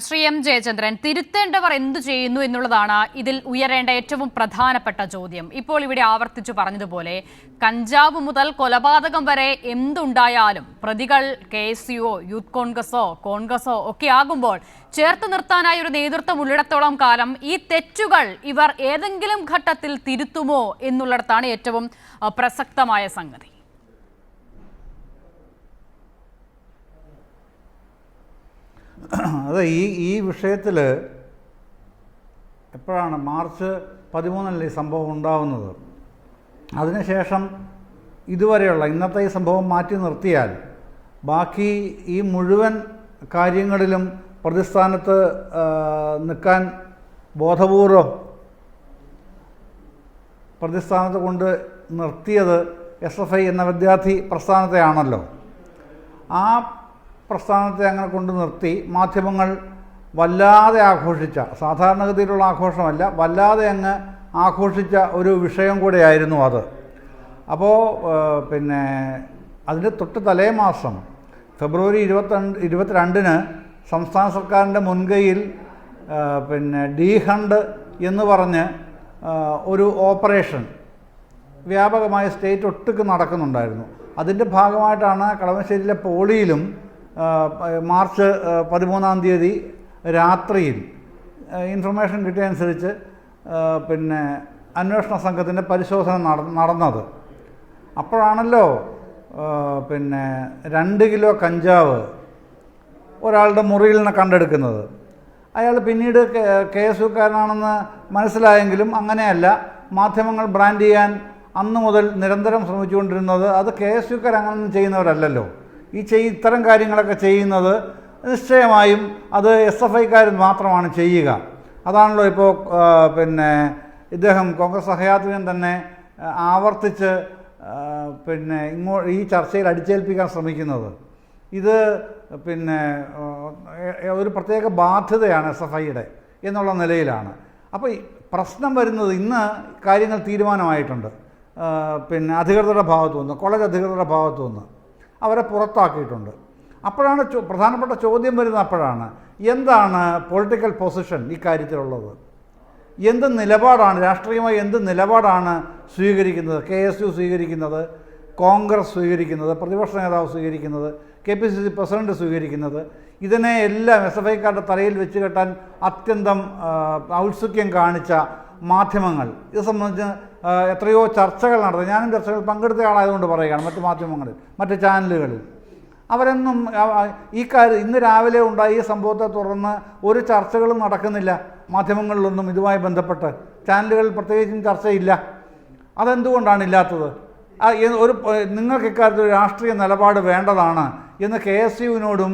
Shri M Jayachandran തിരുത്തേണ്ടവർ എന്തു ചെയ്യുന്നു എന്നുള്ളതാണ് ഇതിൽ ഉയരേണ്ട ഏറ്റവും പ്രധാനപ്പെട്ട ചോദ്യം. ഇപ്പോൾ ഇവിടെ ആവർത്തിച്ചു പറഞ്ഞതുപോലെ കഞ്ചാവ് മുതൽ കൊലപാതകം വരെ എന്തുണ്ടായാലും പ്രതികൾ കെ എസ് യൂത്ത് കോൺഗ്രസോ കോൺഗ്രസോ ഒക്കെ ആകുമ്പോൾ ചേർത്ത് നിർത്താനായി ഒരു നേതൃത്വം ഉള്ളിടത്തോളം കാലം ഈ തെറ്റുകൾ ഇവർ ഏതെങ്കിലും ഘട്ടത്തിൽ തിരുത്തുമോ എന്നുള്ളിടത്താണ് ഏറ്റവും പ്രസക്തമായ സംഗതി. അത് ഈ ഈ വിഷയത്തിൽ എപ്പോഴാണ് മാർച്ച് പതിമൂന്നല്ലേ ഈ സംഭവം ഉണ്ടാവുന്നത്? അതിനുശേഷം ഇതുവരെയുള്ള ഇന്നത്തെ ഈ സംഭവം മാറ്റി നിർത്തിയാൽ ബാക്കി ഈ മുഴുവൻ കാര്യങ്ങളിലും പ്രതിസ്ഥാനത്ത് നിൽക്കാൻ ബോധപൂർവം പ്രതിസ്ഥാനത്ത് കൊണ്ട് നിർത്തിയത് എസ് എഫ് ഐ എന്ന വിദ്യാർത്ഥി പ്രസ്ഥാനത്തെയാണല്ലോ. ആ പ്രസ്ഥാനത്തെ അങ്ങനെ കൊണ്ട് നിർത്തി മാധ്യമങ്ങൾ വല്ലാതെ ആഘോഷിച്ച സാധാരണഗതിയിലുള്ള ആഘോഷമല്ല വല്ലാതെ അങ്ങ് ആഘോഷിച്ച ഒരു വിഷയം കൂടെയായിരുന്നു അത്. അപ്പോൾ പിന്നെ അതിന്റെ തൊട്ട് തലേ മാസം ഫെബ്രുവരി ഇരുപത്തിരണ്ട് ഇരുപത്തിരണ്ടിന് സംസ്ഥാന സർക്കാരിന്റെ മുൻകൈയിൽ പിന്നെ ഡി ഹണ്ട് എന്ന് പറഞ്ഞ് ഒരു ഓപ്പറേഷൻ വ്യാപകമായ സ്റ്റേറ്റ് ഒട്ടുക്ക് നടക്കുന്നുണ്ടായിരുന്നു. അതിന്റെ ഭാഗമായിട്ടാണ് കളമശ്ശേരിയിലെ പോളിയിലും മാർച്ച് പതിമൂന്നാം തീയതി രാത്രിയിൽ ഇൻഫർമേഷൻ കിട്ടിയതനുസരിച്ച് ആ, പിന്നെ അന്വേഷണ സംഘത്തിന്റെ പരിശോധന നട നടന്നത്. അപ്പോഴാണല്ലോ പിന്നെ രണ്ട് കിലോ കഞ്ചാവ് ഒരാളുടെ മുറിയിൽ നിന്ന് കണ്ടെടുക്കുന്നത്. അയാൾ പിന്നീട് കെ എസ് യുക്കാരനാണെന്ന് മനസ്സിലായെങ്കിലും അങ്ങനെയല്ല. മാധ്യമങ്ങൾ ബ്രാൻഡ് ചെയ്യാൻ അന്ന് മുതൽ നിരന്തരം ശ്രമിച്ചുകൊണ്ടിരുന്നത് അത് കെ എസ് യുക്കാർ അങ്ങനെ ചെയ്യുന്നവരല്ലല്ലോ. ഈ ചെയ് ഇത്തരം കാര്യങ്ങളൊക്കെ ചെയ്യുന്നത് നിശ്ചയമായും അത് എസ് എഫ് ഐക്കാർ മാത്രമാണ് ചെയ്യുക. അതാണല്ലോ ഇപ്പോൾ പിന്നെ ഇദ്ദേഹം കോൺഗ്രസ് സഹയാത്രികൻ തന്നെ ആവർത്തിച്ച് പിന്നെ ഇങ്ങോ ഈ ചർച്ചയിൽ അടിച്ചേൽപ്പിക്കാൻ ശ്രമിക്കുന്നത്. ഇത് പിന്നെ ഒരു പ്രത്യേക ബാധ്യതയാണ് എസ് എഫ് ഐയുടെ എന്നുള്ള നിലയിലാണ്. അപ്പോൾ പ്രശ്നം വരുന്നത് ഇന്ന് കാര്യങ്ങൾ തീരുമാനമായിട്ടുണ്ട്. പിന്നെ അധികൃതരുടെ ഭാഗത്തു നിന്ന് കോളേജ് അധികൃതരുടെ ഭാഗത്തു നിന്ന് അവരെ പുറത്താക്കിയിട്ടുണ്ട്. അപ്പോഴാണ് പ്രധാനപ്പെട്ട ചോദ്യം വരുന്നത് അപ്പോഴാണ് എന്താണ് പൊളിറ്റിക്കൽ പൊസിഷൻ ഈ കാര്യത്തിലുള്ളത് എന്ത് നിലപാടാണ് രാഷ്ട്രീയമായി എന്ത് നിലപാടാണ് സ്വീകരിക്കുന്നത്? കെ എസ് യു സ്വീകരിക്കുന്നത് കോൺഗ്രസ് സ്വീകരിക്കുന്നത് പ്രതിപക്ഷ നേതാവ് സ്വീകരിക്കുന്നത് K P C C president സ്വീകരിക്കുന്നത് ഇതിനെ എല്ലാം എസ് എഫ് ഐക്കാരുടെ തലയിൽ വെച്ച് കെട്ടാൻ അത്യന്തം ഔത്സുഖ്യം കാണിച്ച മാധ്യമങ്ങൾ. ഇത് സംബന്ധിച്ച് എത്രയോ ചർച്ചകൾ നടത്തി ഞാനും ചർച്ചകൾ പങ്കെടുത്ത ആളായതുകൊണ്ട് പറയുകയാണ് മറ്റ് മാധ്യമങ്ങളിൽ മറ്റ് ചാനലുകളിൽ. അവരൊന്നും ഈ കാര്യം ഇന്ന് രാവിലെ ഉണ്ടായ ഈ സംഭവത്തെ തുടർന്ന് ഒരു ചർച്ചകളും നടക്കുന്നില്ല. മാധ്യമങ്ങളിലൊന്നും ഇതുമായി ബന്ധപ്പെട്ട്. ചാനലുകളിൽ പ്രത്യേകിച്ചും ചർച്ചയില്ല. അതെന്തുകൊണ്ടാണ് ഇല്ലാത്തത്? ഒരു നിങ്ങൾക്ക് ഇക്കാര്യത്തിൽ രാഷ്ട്രീയ നിലപാട് വേണ്ടതാണ്. എന്ന് കെ എസ് യുവിനോടും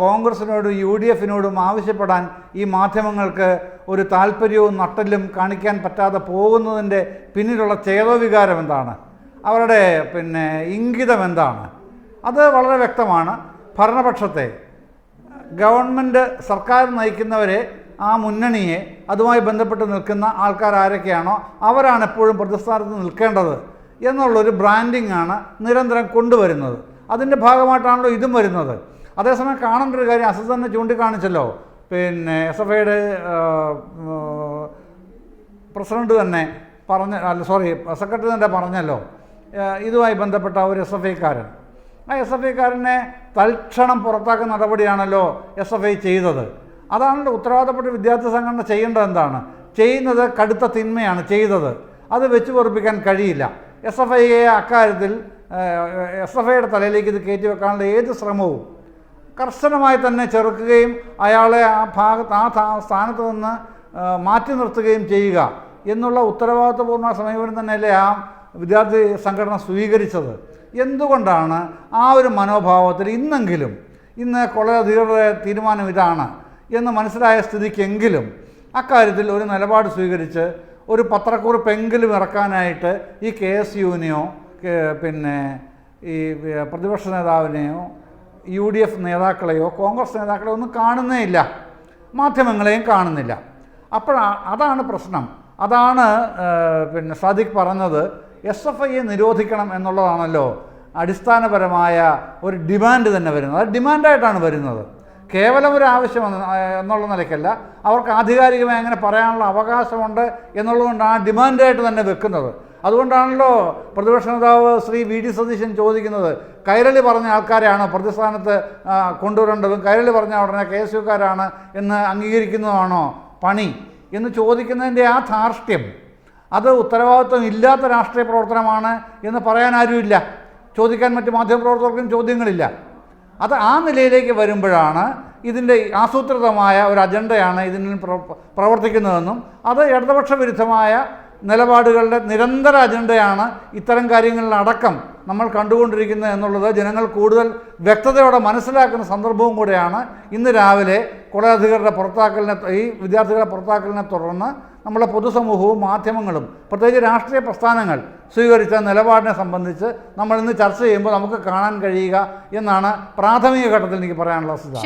കോൺഗ്രസിനോടും യു ഡി എഫിനോടും ആവശ്യപ്പെടാൻ ഈ മാധ്യമങ്ങൾക്ക് ഒരു താല്പര്യവും നട്ടലും കാണിക്കാൻ പറ്റാതെ പോകുന്നതിന്റെ പിന്നിലുള്ള ചേതോവികാരം എന്താണ്? അവരുടെ പിന്നെ ഇംഗിതം എന്താണ്? അത് വളരെ വ്യക്തമാണ്. ഭരണപക്ഷത്തെ ഗവൺമെന്റ് സർക്കാർ നയിക്കുന്നവരെ ആ മുന്നണിയെ അതുമായി ബന്ധപ്പെട്ട് നിൽക്കുന്ന ആൾക്കാർ ആരൊക്കെയാണോ അവരാണ് എപ്പോഴും പ്രതിസ്ഥാനത്ത് നിൽക്കേണ്ടത്. എന്നുള്ളൊരു ബ്രാൻഡിംഗ് ആണ് നിരന്തരം കൊണ്ടുവരുന്നത്. അതിന്റെ ഭാഗമായിട്ടാണല്ലോ ഇതും വരുന്നത്. അതേസമയം കാണേണ്ട ഒരു കാര്യം അസസ് തന്നെ ചൂണ്ടിക്കാണിച്ചല്ലോ. പിന്നെ എസ് എഫ് ഐയുടെ പ്രസിഡന്റ് തന്നെ പറഞ്ഞ അല്ല സോറി സെക്രട്ടറി തന്നെ പറഞ്ഞല്ലോ. ഇതുമായി ബന്ധപ്പെട്ട ഒരു എസ് എഫ് ഐക്കാരൻ. ആ എസ് എഫ് ഐക്കാരനെ തൽക്ഷണം പുറത്താക്കുന്ന നടപടിയാണല്ലോ എസ് എഫ് ഐ ചെയ്തത്. അതാണല്ലോ ഉത്തരവാദപ്പെട്ട വിദ്യാർത്ഥി സംഘടന ചെയ്യേണ്ടത് എന്താണ്? ചെയ്യുന്നത് കടുത്ത തിന്മയാണ് ചെയ്തത്. അത് വെച്ച് പൊറപ്പിക്കാൻ കഴിയില്ല. എസ് എഫ് ഐയെ അക്കാര്യത്തിൽ എസ് എഫ് ഐയുടെ തലയിലേക്ക് ഇത് കയറ്റി വെക്കാനുള്ള ഏത് ശ്രമവും കർശനമായി തന്നെ ചെറുക്കുകയും അയാളെ ആ ഭാഗത്ത് ആ സ്ഥാ- സ്ഥാനത്ത് നിന്ന് മാറ്റി നിർത്തുകയും ചെയ്യുക എന്നുള്ള ഉത്തരവാദിത്വപൂർണ സമീപനം തന്നെയല്ലേ ആ വിദ്യാർത്ഥി സംഘടന സ്വീകരിച്ചത്. എന്തുകൊണ്ടാണ് ആ ഒരു മനോഭാവത്തിൽ ഇന്നെങ്കിലും ഇന്ന് കോളേജ് അധികൃതരുടെ തീരുമാനം ഇതാണ് എന്ന് മനസ്സിലായ സ്ഥിതിക്കെങ്കിലും അക്കാര്യത്തിൽ ഒരു നിലപാട് സ്വീകരിച്ച് ഒരു പത്രക്കുറിപ്പെങ്കിലും ഇറക്കാനായിട്ട് ഈ കെ എസ് യുവിനെയോ പിന്നെ ഈ പ്രതിപക്ഷ നേതാവിനെയോ യു ഡി എഫ് നേതാക്കളെയോ കോൺഗ്രസ് നേതാക്കളെയോ ഒന്നും കാണുന്നേ ഇല്ല. മാധ്യമങ്ങളെയും കാണുന്നില്ല. അപ്പോഴാ അതാണ് പ്രശ്നം. അതാണ് പിന്നെ സാദിഖ് പറഞ്ഞത് എസ് എഫ് ഐയെ നിരോധിക്കണം എന്നുള്ളതാണല്ലോ അടിസ്ഥാനപരമായ ഒരു ഡിമാൻഡ് തന്നെ വരുന്നത്. അത് ഡിമാൻഡായിട്ടാണ് വരുന്നത്. കേവലം ഒരു ആവശ്യം എന്നുള്ള നിലയ്ക്കല്ല. അവർക്ക് ആധികാരികമായി അങ്ങനെ പറയാനുള്ള അവകാശമുണ്ട് എന്നുള്ളതുകൊണ്ടാണ് ഡിമാൻഡായിട്ട് തന്നെ വെക്കുന്നത്. അതുകൊണ്ടാണല്ലോ പ്രതിപക്ഷ നേതാവ് ശ്രീ വി ഡി സതീശൻ ചോദിക്കുന്നത് കൈരളി പറഞ്ഞ ആൾക്കാരെയാണ് പ്രതിസ്ഥാനത്ത് കൊണ്ടുവരേണ്ടതും കൈരളി പറഞ്ഞ ഉടനെ കെ എസ് യുക്കാരാണ് എന്ന് അംഗീകരിക്കുന്നതാണോ പണി? എന്ന് ചോദിക്കുന്നതിന്റെ ആ ധാർഷ്ട്യം അത് ഉത്തരവാദിത്വം ഇല്ലാത്ത രാഷ്ട്രീയ പ്രവർത്തനമാണ് എന്ന് പറയാൻ ആരുമില്ല. ചോദിക്കാൻ മറ്റ് മാധ്യമപ്രവർത്തകർക്കും ചോദ്യങ്ങളില്ല. അത് ആ നിലയിലേക്ക് വരുമ്പോഴാണ് ഇതിന്റെ ആസൂത്രിതമായ ഒരു അജണ്ടയാണ് ഇതിന് പ്രവർത്തിക്കുന്നതെന്നും അത് ഇടതുപക്ഷ വിരുദ്ധമായ നിലപാടുകളുടെ നിരന്തര അജണ്ടയാണ് ഇത്തരം കാര്യങ്ങളിലടക്കം നമ്മൾ കണ്ടുകൊണ്ടിരിക്കുന്നത് എന്നുള്ളത് ജനങ്ങൾ കൂടുതൽ വ്യക്തതയോടെ മനസ്സിലാക്കുന്ന സന്ദർഭവും കൂടെയാണ് ഇന്ന് രാവിലെ കുറേ അധികരുടെ പുറത്താക്കലിനെ ഈ വിദ്യാർത്ഥികളുടെ പുറത്താക്കലിനെ തുടർന്ന് നമ്മളെ പൊതുസമൂഹവും മാധ്യമങ്ങളും പ്രത്യേകിച്ച് രാഷ്ട്രീയ പ്രസ്ഥാനങ്ങൾ സ്വീകരിച്ച നിലപാടിനെ സംബന്ധിച്ച് നമ്മൾ ഇന്ന് ചർച്ച ചെയ്യുമ്പോൾ നമുക്ക് കാണാൻ കഴിയുക എന്നാണ് പ്രാഥമിക ഘട്ടത്തിൽ എനിക്ക് പറയാനുള്ള വസ്തുത